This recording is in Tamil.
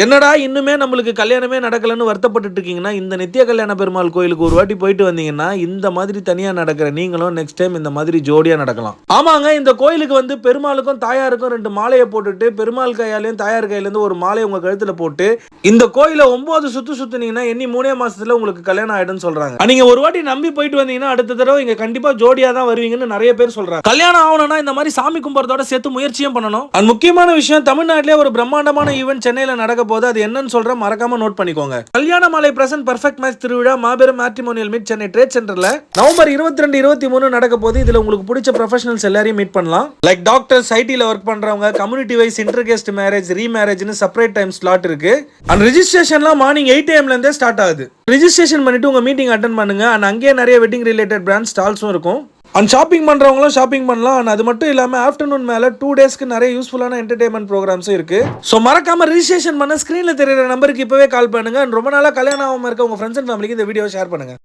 என்னடா இன்னுமே நம்மளுக்கு கல்யாணமே நடக்கலன்னு வருத்தப்பட்டுட்டு இருக்கீங்கன்னா இந்த நித்திய கல்யாண பெருமாள் கோயிலுக்கு ஒரு வாட்டி போயிட்டு வந்தீங்கன்னா இந்த மாதிரி தனியா நடக்கிற நீங்களும் நெக்ஸ்ட் டைம் இந்த மாதிரி ஜோடியா நடக்கலாம். ஆமாங்க இந்த கோயிலுக்கு வந்து பெருமாளுக்கும் தாயாருக்கும் ரெண்டு மாலையை போட்டுட்டு பெருமாள் கையாலையும் தாயார் கையிலேருந்து ஒரு மாலையை உங்க கழுத்துல போட்டு இந்த கோயிலை ஒன்பது சுத்து சுத்துனீங்கன்னா எண்ணி மூணே மாசத்துல உங்களுக்கு கல்யாணம் ஆயிடும்னு சொல்றாங்க. நீங்க ஒரு வாட்டி நம்பி போயிட்டு வந்தீங்கன்னா அடுத்த தடவை இங்க கண்டிப்பா ஜோடியா தான் வருவீங்கன்னு நிறைய பேர் சொல்றாங்க. கல்யாணம் ஆகணும்னா இந்த மாதிரி சாமி கும்பிட்றதோட சேர்த்து முயற்சியும் பண்ணணும். அண்ட் முக்கியமான விஷயம் தமிழ்நாட்டிலே ஒரு பிரம்மாண்டமான ஈவெண்ட் சென்னையில நடக்க போது அது என்னன்னு சொல்ற மறக்காம நோட் பண்ணிக்கோங்க. கல்யாண மாலை பிரசன்ட் பர்ஃபெக்ட் மேட்ச் திருவிழா மாபெரும் மேட்ரிமோனியல் மீட் சென்னை ட்ரேட் சென்டர்ல நவம்பர் இருபத்தி ரெண்டு இருபத்தி மூணு நடக்க போது இதுல உங்களுக்கு பிடிச்ச ப்ரொஃபஷனல்ஸ் எல்லாரையும் மீட் பண்ணலாம். லைக் டாக்டர்ஸ் ஐடியில ஒர்க் பண்றவங்க கம்யூனிட்டி வைஸ் இன்டர்கேஸ்ட் மேரேஜ் ரீமேரேஜ்னு செப்பரேட் டைம் ஸ்லாட் இருக்கு. அண்ட் ரிஜிஸ்ட்ரேஷன்லாம் மார்னிங் எயிட் ஏஎம்ல இருந்தே ஸ்டார்ட் ஆகுது. ரிஜிஸ்ட்ரேஷன் பண்ணிட்டு உங்க மீட்டிங் அட்டன் பண்ணுங்க. அண்ட் அங்கேயே நிறைய வெட்டிங் ரிலேட்டட் பிராண்ட் ஸ்டால்ஸும் இருக்கும். அண்ட் ஷாப்பிங் பண்ணுறவங்களும் ஷாப்பிங் பண்ணலாம். அண்ட் அது மட்டும் இல்லாமல் ஆஃப்டர்நூன் மேலே டூ டேஸ்க்கு நிறைய யூஸ்ஃபுல்லான என்டர்டைன்மெண்ட் ப்ரோக்ராம்ஸும் இருக்குது ஸோ மறக்காம ரிஜிஸ்ட்ரேஷன் பண்ண ஸ்க்ரீனில் தெரியுற நம்பருக்கு இப்போவே கால் பண்ணுங்கள் அண்ட் ரொம்ப நாளாக கல்யாணம் ஆகாமல் இருக்க உங்கள் ஃப்ரெண்ட்ஸ் அண்ட் ஃபேமிலிக்கு இந்த வீடியோ ஷேர் பண்ணுங்கள்